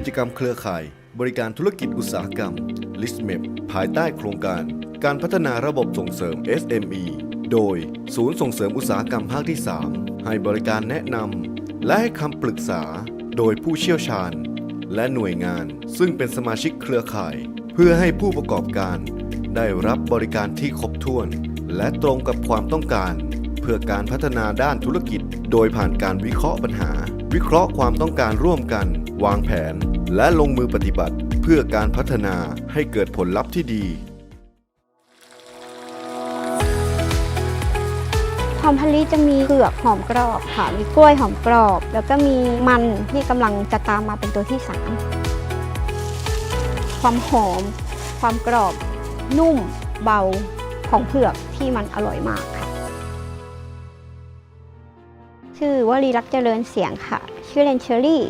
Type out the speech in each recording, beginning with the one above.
กิจกรรมเครือข่าย บริการธุรกิจอุตสาหกรรม l i s m e p ภายใต้โครงการ การพัฒนาระบบส่งเสริม SME โดยศูนย์ส่งเสริมอุตสาหกรรมภาคที่ 3 ให้บริการแนะนำและให้คำปรึกษาโดยผู้เชี่ยวชาญ และหน่วยงานซึ่งเป็นสมาชิกเครือข่าย เพื่อให้ผู้ประกอบการ ได้รับบริการที่ครบถ้วน และตรงกับความต้องการ เพื่อการพัฒนาด้านธุรกิจ โดยผ่านการวิเคราะห์ปัญหา วิเคราะห์ความต้องการร่วมกัน วางแผน และลงมือปฏิบัติ เพื่อการพัฒนาให้เกิดผลลัพธ์ที่ดี หอมพะลิจะมีเผือกหอมกรอบค่ะมีกล้วยหอมกรอบ แล้วก็มีมันที่กำลังจะตามมาเป็นตัวที่สามความหอม ความกรอบ นุ่ม เบาของเผือกที่มันอร่อยมาก ชื่อวลีรักเจริญเสียงค่ะ ชื่อเลนเชอรี่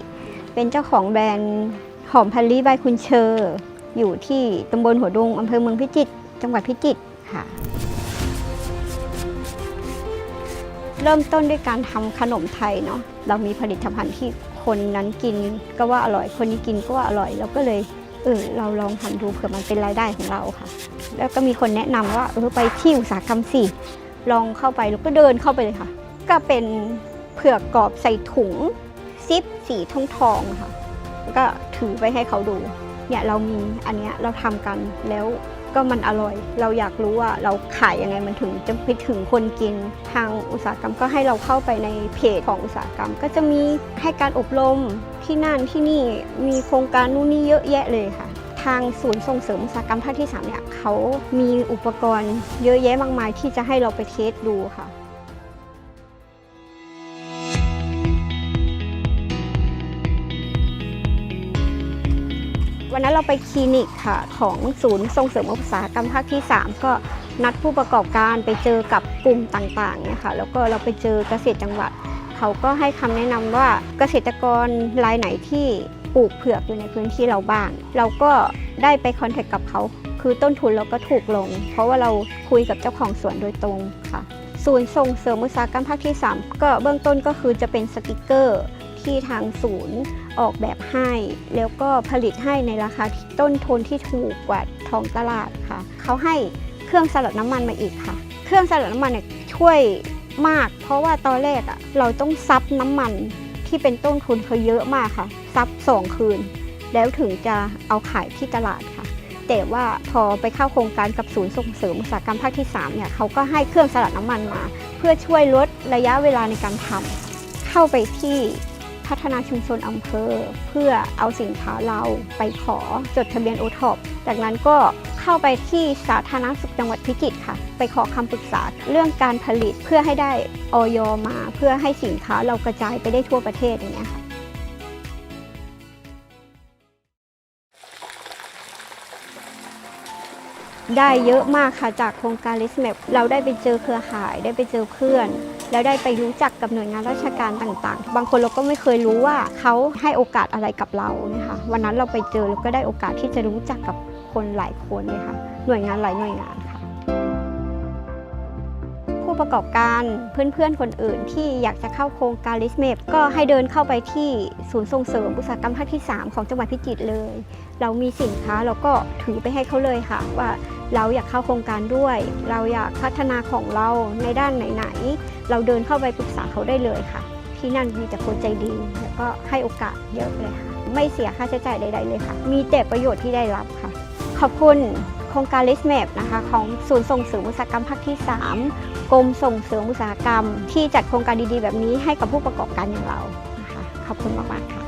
เป็นเจ้าของแบรนด์หอมพะลิบายคุณเชอร์อยู่ที่ตำบลหัวดุงอำเภอเมืองพิจิตรจังหวัดพิจิตรค่ะ เริ่มต้นด้วยการทำขนมไทยเนาะเรามีผลิตภัณฑ์ที่คนนั้นกินก็ว่าอร่อยคนนี้กินก็ว่าอร่อยเราก็เลยเออเราลองทำดูเผื่อมันเป็นรายได้ของเราค่ะ แล้วก็มีคนแนะนำว่าเออไปที่อุตสาหกรรมสิลองเข้าไปแล้วก็เดินเข้าไปเลยค่ะ ก็เป็น เผือกกรอบใส่ถุงซิปสีทองทองค่ะแล้วก็ถือไปให้เขาดู เนี่ยเรามีอันเนี้ยเราทำกันแล้วก็มันอร่อย เราอยากรู้ว่าเราขายยังไงมันถึงจะไปถึงคนกิน ทางอุตสาหกรรมก็ให้เราเข้าไปในเพจของอุตสาหกรรม ก็จะมีให้การอบรมที่นั่นที่นี่มีโครงการนู่นนี่เยอะแยะเลยค่ะ ทางศูนย์ส่งเสริมอุตสาหกรรมภาคที่3เนี่ยเขามีอุปกรณ์เยอะแยะมากมายที่จะให้เราไปเทสดูค่ะ วันนั้นเราไปคลินิกค่ะของศูนย์ส่งเสริมอุตสาหกรรมภาคที่ 3 ก็นัดผู้ประกอบการไปเจอกับกลุ่มต่างๆเนี่ยค่ะแล้วก็เราไปเจอเกษตรจังหวัด เขาก็ให้คำแนะนำว่าเกษตรกรรายไหนที่ปลูกเผือกอยู่ในพื้นที่เราบ้าง เราก็ได้ไปคอนแทคกับเขาคือต้นทุนเราก็ถูกลง เพราะว่าเราคุยกับเจ้าของสวนโดยตรงค่ะ ศูนย์ส่งเสริมอุตสาหกรรมภาคที่ 3 ก็เบื้องต้นก็คือจะเป็นสติกเกอร์ที่ทางศูนย์ ออกแบบให้ แล้วก็ผลิตให้ในราคาต้นทุนที่ถูกกว่าท้องตลาดค่ะ เขาให้เครื่องสลัดน้ำมันมาอีกค่ะ เครื่องสลัดน้ำมันเนี่ยช่วยมาก เพราะว่าตอนแรกอะเราต้องซับน้ำมันที่เป็นต้นทุนเขาเยอะมากค่ะ ซับสองคืน แล้วถึงจะเอาขายที่ตลาดค่ะ แต่ว่าพอไปเข้าโครงการกับศูนย์ส่งเสริมอุตสาหกรรมภาคที่3เนี่ยเขาก็ให้เครื่องสลัดน้ำมันมา เพื่อช่วยลดระยะเวลาในการทำเข้าไปที่ พัฒนาชุมชนอำเภอ เพื่อเอาสินค้าเราไปขอจดทะเบียนโอท็อปจากนั้นก็เข้าไปที่สาธารณสุขจังหวัดพิจิตรค่ะ ไปขอคำปรึกษาเรื่องการผลิตเพื่อให้ได้ออยมา เพื่อให้สินค้าเรากระจายไปได้ทั่วประเทศอย่างเงี้ยค่ะ ได้เยอะมากค่ะจากโครงการ l i s t m a p เราได้ไปเจอเครือข่ายได้ไปเจอเพื่อน แล้วได้ไปรู้จักกับหน่วยงานราชการต่างๆ บางคนเราก็ไม่เคยรู้ว่าเขาให้โอกาสอะไรกับเรานะคะวันนั้นเราไปเจอแล้วก็ได้โอกาสที่จะรู้จักกับคนหลายคนเลยค่ะหน่วยงานหลายหน่วยงานค่ะผู้ประกอบการเพื่อนๆ คนอื่นที่อยากจะเข้าโครงการ l i s t m a p ก็ให้เดินเข้าไปที่ศูนย์ส่งเสริมอุตสาหกรรมภาคที่ 3 ของจังหวัดพิจิตรเลย เรามีสินค้าเราก็ถือไปให้เขาเลยค่ะว่า เราอยากเข้าโครงการด้วย เราอยากพัฒนาของเราในด้านไหนๆ เราเดินเข้าไปปรึกษาเขาได้เลยค่ะ ที่นั่นมีแต่คนใจดี แล้วก็ให้โอกาสเยอะเลยค่ะ ไม่เสียค่าใช้จ่ายใด ๆ เลยค่ะ มีแต่ประโยชน์ที่ได้รับค่ะ ขอบคุณโครงการ l i s t m a p นะคะของศูนย์ส่งเสริมอุตสาหกรรมภาคที่ 3 กรมส่งเสริมอุตสาหกรรม ที่จัดโครงการดีๆ แบบนี้ให้กับผู้ประกอบการอย่างเรานะคะขอบคุณมากๆค่ะ